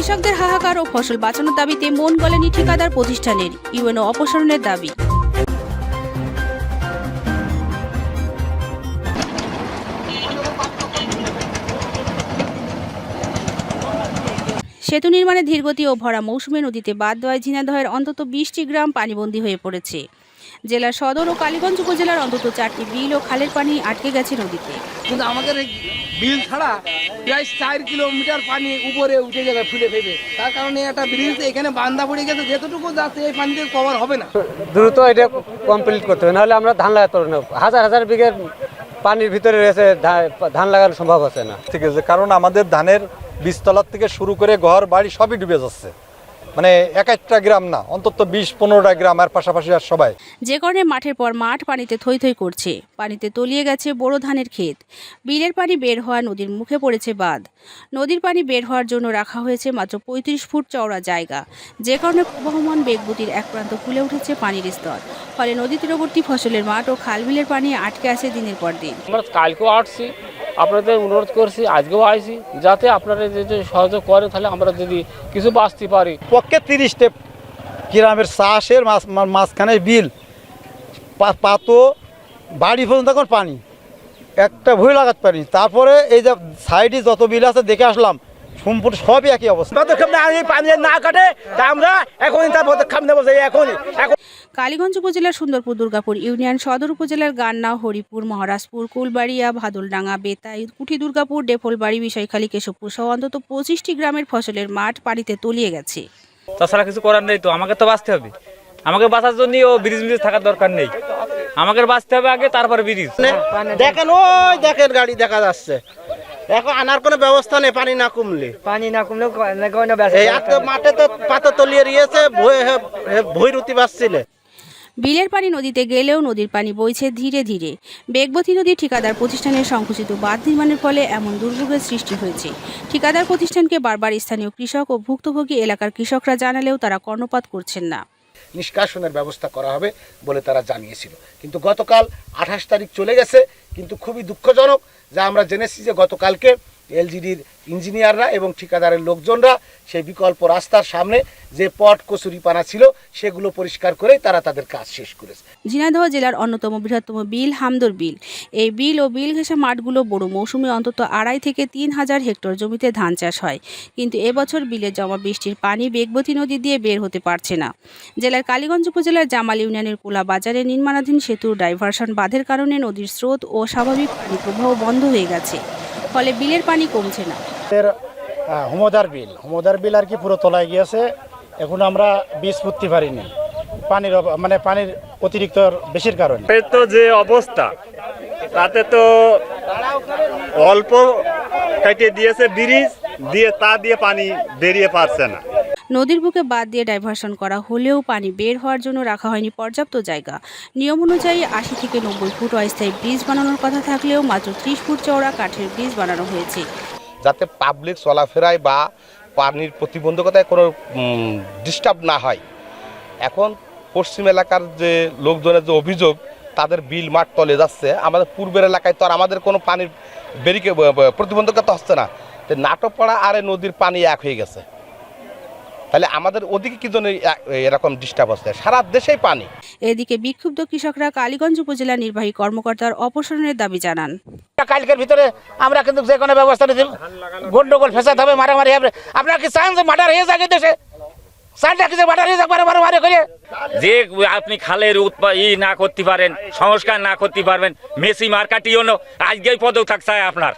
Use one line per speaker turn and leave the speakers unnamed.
কৃষকদের হাহাকার ও ফসল বাঁচানোর দাবিতে মন গলেনি ঠিকাদার প্রতিষ্ঠানের, ইউএনও অপসারণের দাবি। সেতু নির্মাণে ধীরগতি ও ভরা মৌসুমে নদীতে বাদ দেওয়ায় ঝিনাদহের অন্তত বিশটি গ্রাম পানিবন্দী হয়ে পড়েছে। জেলার সদর ও কালীগঞ্জ উপজেলার অন্তত চারটি বিল ও খালের পানি আটকে গেছে নদীতে।
কিন্তু আমাদের এই বিল ছাড়া প্রায় চার কিলোমিটার পানি উপরে উঠে গেছে ফুলে ফেপে তার কারণে একটা ব্রিজ এখানে বান্ধা পড়ে গেছে যেতটুকু যাচ্ছে এই পানিতে কভার হবে না।
দ্রুত এটা কমপ্লিট করতে হবে নাহলে আমরা ধান লাগাতে পারব না। হাজার হাজার বিঘে পানির ভিতরে রয়েছে ধান লাগানো সম্ভব হচ্ছে না।
ঠিক আছে কারণ আমাদের ধানের বীজতলার থেকে শুরু করে ঘর বাড়ি সবই ডুবে যাচ্ছে। মানে এক একটা গ্রাম না অন্তত বিশ পনেরোটা গ্রাম আর পাশাপাশি আর সবাই।
যে কারণে মাঠের পর মাঠ পানিতে থই থই করছে পানিতে তলিয়ে গেছে বড় ধানের ক্ষেত। বিলের পানি বের হওয়া নদীর মুখে পড়েছে বাঁধ। নদীর পানি বের হওয়ার জন্য রাখা হয়েছে মাত্র পঁয়ত্রিশ ফুট চওড়া জায়গা। যে কারণে প্রবহমান বেগবতির এক প্রান্ত ফুলে উঠেছে পানির স্তর। ফলে নদী তীরবর্তী ফসলের মাঠ ও খাল বিলের পানি আটকে আছে দিনের পর দিন।
আমরা কালকেও আসছি আপনাদের অনুরোধ করছি, আজকেও আইছি, যাতে আপনারা যদি সহযোগ করে, তাহলে আমরা যদি কিছু বাঁচতে পারি।
পক্ষে তিরিশ স্টেপ গ্রামের চাষের মাঝখানে বিল পাতো, বাড়ি পর্যন্ত এখন পানি। একটা ভুঁই লাগাতে পারি তারপরে এই যে সাইডে যত বিল আছে, দেখে আসলাম সম্পূর্ণ সবই একই অবস্থা।
পদক্ষেপ না এই পানি না কাটে তা আমরা এখনই তার পদক্ষেপ নেব যে এখনই এখন
কালীগঞ্জ উপজেলার সুন্দরপুর দুর্গাপুর ইউনিয়ন সদর উপজেলার গান্না হরিপুর মহারাজপুর কুলবাড়িয়া ভাদুলডাঙ্গা বেতাই কুঠি দুর্গাপুর ডেফলবাড়ি বিষয়খালী কেশবপুর সহ অন্তত পঁচিশটি গ্রামের ফসলের মাঠ পানিতে তলিয়ে গেছে।
তাছাড়া কিছু করার নেই তো আমাকে তো বাঁচতে হবে। আমাকে বাঁচার জন্য ও ব্রিজ ব্রিজ থাকার দরকার নেই। আমাকে বাঁচতে হবে আগে তারপর ব্রিজ।
দেখেন ওই দেখেন গাড়ি দেখা যাচ্ছে। এখন আনার কোনো ব্যবস্থা নেই পানি না কমলে।
পানি না
আজকে মাঠে তো পাতা তলিয়ে রয়েছে ভুই রুতি বাসছিলে
বিলের পানি নদীতে গেলেও নদীর পানি বইছে ধীরে ধীরে। বেগবতী নদীর ঠিকাদার প্রতিষ্ঠানের সংকুচিত বাঁধ নির্মাণের ফলে এমন দুর্ভোগের সৃষ্টি হয়েছে। ঠিকাদার প্রতিষ্ঠানকে বারবার স্থানীয় কৃষক ও ভুক্তভোগী এলাকার কৃষকরা জানালেও তারা কর্ণপাত করছেন না।
নিষ্কাশনের ব্যবস্থা করা হবে বলে তারা জানিয়েছিল। কিন্তু গতকাল আঠাশ তারিখ চলে গেছে, কিন্তু খুবই দুঃখজনক যা আমরা জেনেছি যে গতকালকে এলজিডির ইঞ্জিনিয়াররা এবং ঠিকাদারের লোকজনরা সেই বিকল্প রাস্তার সামনে যে পট কচুরিপানা ছিল, সেগুলো পরিষ্কার করে তারা তাদের কাজ শেষ করেছে।
ঝিনাইদহ জেলার অন্যতম বৃহত্তম বিল হামদর বিল। এই বিল ও বিল ঘেঁষা মাঠগুলো বড় মৌসুমে অন্তত আড়াই থেকে তিন হাজার হেক্টর জমিতে ধান চাষ হয়। কিন্তু এবছর বিলের জমা বৃষ্টির পানি বেগবতী নদী দিয়ে বের হতে পারছে না। জেলার কালীগঞ্জ উপজেলার জামাল ইউনিয়নের কোলা বাজারে নির্মাণাধীন সেতুর ডাইভারশন বাঁধের কারণে নদীর স্রোত ও স্বাভাবিক পানি প্রবাহ বন্ধ হয়ে গেছে। ফলে বিলের পানি কমছে না।
হুমদার বিল। হুমদার বিল আর কি পুরো তলায় গিয়েছে। এখন আমরা বীজ পুঁততে পারিনি। পানির অভাব- মানে পানির অতিরিক্ত বেশির কারণে।
এর তো যে অবস্থা তাতে তো অল্প কাটিয়ে দিয়েছে ব্রিজ দিয়ে তা দিয়ে পানি বেরিয়ে পারছে না।
নদীর বুকে বাদ দিয়ে ডাইভারশন করা হলেও পানি বের হওয়ার জন্য রাখা হয়নি পর্যাপ্ত জায়গা। নিয়ম অনুযায়ী আশি থেকে নব্বই ফুট অস্থায়ী ব্রিজ বানানোর কথা থাকলেও মাত্র ত্রিশ ফুট চওড়া কাঠের ব্রিজ বানানো হয়েছে।
যাতে পাবলিক চলাফেরায় বা পানির প্রতিবন্ধকতায় কোনো ডিস্টার্ব না হয়। এখন পশ্চিম এলাকার যে লোকজনের যে অভিযোগ, তাদের বিল মাঠ তলে যাচ্ছে। আমাদের পূর্বের এলাকায় তো আর আমাদের কোনো পানির বেরিকে প্রতিবন্ধকতা হচ্ছে না। তো নাটকপাড়া আর নদীর পানি এক হয়ে গেছে। তাহলে আমাদের ওদিকে কি জন্য এরকম ডিস্টার্ব হচ্ছে সারা দেশেই পানি।
এদিকে বিক্ষুব্ধ কৃষকরা কালীগঞ্জ উপজেলা নির্বাহী কর্মকর্তার অপসারণের দাবি জানান।
কালকের ভিতরে আমরা কিন্তু যে কোনো ব্যবস্থা নিতে গন্ডগোল ফেসাদ হবে মারামারি হবে। আপনারা কি চান যে মার্ডার হয়ে এই দেশে? যে মার্ডার যাক মারামারি করে?
যে আপনি খালের উৎপা ই না করতে পারেন সংস্কার না করতে পারবেন মেসি মার্কাটিও আজকেই পদক থাকছে আপনার।